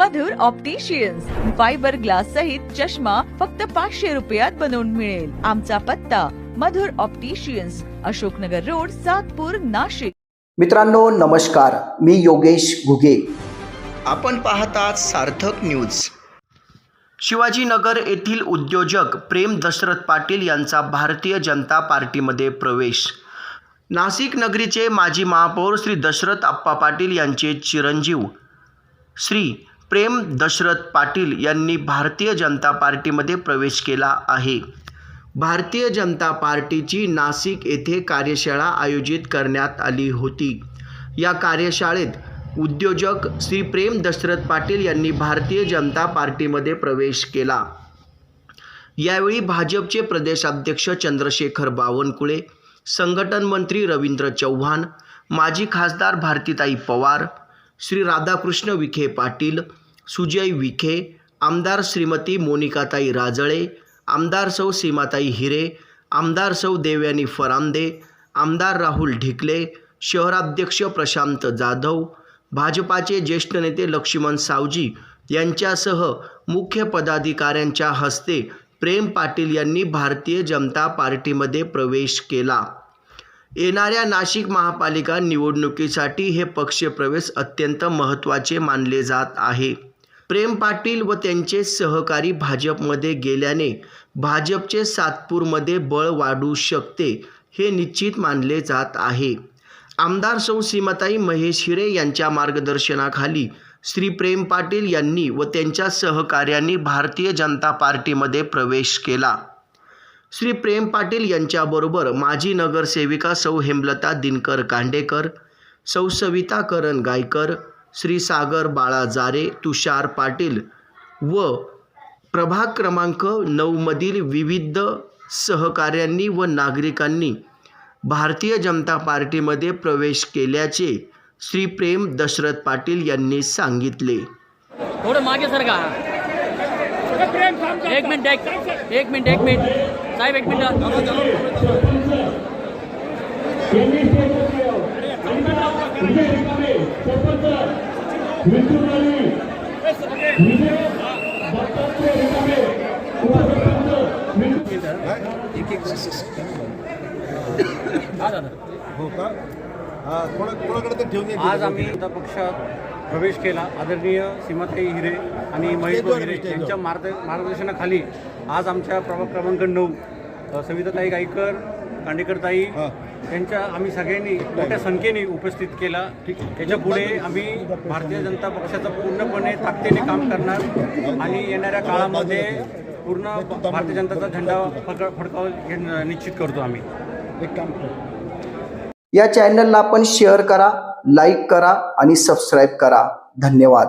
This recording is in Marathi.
मधुर ऑप्टिशियन्स फायबर ग्लास सहित चष्मा फक्त पाचशे रुपयात बनवून मिळेल. आमचा पत्ता मधुर ऑप्टिशियन्स अशोकनगर रोड सातपूर नाशिक. मित्रांनो नमस्कार. मी योगेश घुगे. आपण पाहतात सार्थक न्यूज शिवाजीनगर येथील उद्योजक प्रेम दशरथ पाटील यांचा भारतीय जनता पार्टीमध्ये प्रवेश. नाशिक नगरीचे माजी महापौर श्री दशरथ आप्पा पाटील यांचे चिरंजीव. श्री प्रेम दशरथ पाटील यांनी भारतीय जनता पार्टीमध्ये प्रवेश केला आहे. भारतीय जनता पार्टीची नाशिक येथे कार्यशाळा आयोजित करण्यात आली होती. या कार्यशाळेत उद्योजक श्री प्रेम दशरथ पाटील यांनी भारतीय जनता पार्टीमध्ये प्रवेश केला. यावेळी भाजपचे प्रदेशाध्यक्ष चंद्रशेखर बावनकुळे संघटन मंत्री रवींद्र चव्हाण माजी खासदार भारतीताई पवार श्री राधाकृष्ण विखे पाटील सुजय विखे आमदार श्रीमती मोनिकाताई राजळे आमदार सौ सीमाताई हिरे आमदार सौ देवयानी फरांदे आमदार राहुल ढिकले शहराध्यक्ष प्रशांत जाधव भाजपाचे ज्येष्ठ नेते लक्ष्मण सावजी यांच्यासह मुख्य पदाधिकाऱ्यांच्या हस्ते प्रेम पाटील यांनी भारतीय जनता पार्टीमध्ये प्रवेश केला. येणाऱ्या नाशिक महापालिका निवडणुकीसाठी हे पक्षप्रवेश अत्यंत महत्त्वाचे मानले जात आहे. प्रेम पाटील व त्यांचे सहकारी भाजपमध्ये गेल्याने भाजपचे सातपूरमध्ये बळ वाढू शकते हे निश्चित मानले जात आहे. आमदार सौ सीमाताई महेश हिरे यांच्या मार्गदर्शनाखाली श्री प्रेम पाटील यांनी व त्यांच्या सहकार्यांनी भारतीय जनता पार्टीमध्ये प्रवेश केला. श्री प्रेम पाटील यांच्याबरोबर माजी नगरसेविका सौ हेमलता दिनकर कांडेकर सौ सविता करण गायकर श्री सागर बाळा जारे तुषार पाटील व प्रभाग क्रमांक नऊमधील विविध सहकाऱ्यांनी व नागरिकांनी भारतीय जनता पार्टीमध्ये प्रवेश केल्याचे श्री प्रेम दशरथ पाटील यांनी सांगितले. थोडं मागे सर का? एक मिनिट एक एक मिनिट एक मिनिट. साहेब एक मिनिट. हा का हा कोणाकडे ठेवून. आज आम्ही पक्षात प्रवेश केला आदरणीय सीमाताई हिरे आणि महेश हिरे यांच्या मार्ग मार्गदर्शनाखाली आज आमच्या प्रभाग क्रमांक नऊ सविताताई गायकर कांडेकरताई हा. यांच्या आम्ही सगळ्यांनी मोठ्या संख्येने उपस्थित केला. याच्यापुढे आम्ही भारतीय जनता पक्षाचं पूर्णपणे ताकदीने काम करणार आणि येणाऱ्या काळामध्ये पूर्ण भारतीय जनताचा झेंडा फडका फडकावल हे न- निश्चित करतो आम्ही. एक काम कर. या चॅनलला आपण शेअर करा लाईक करा आणि सबस्क्राईब करा. धन्यवाद.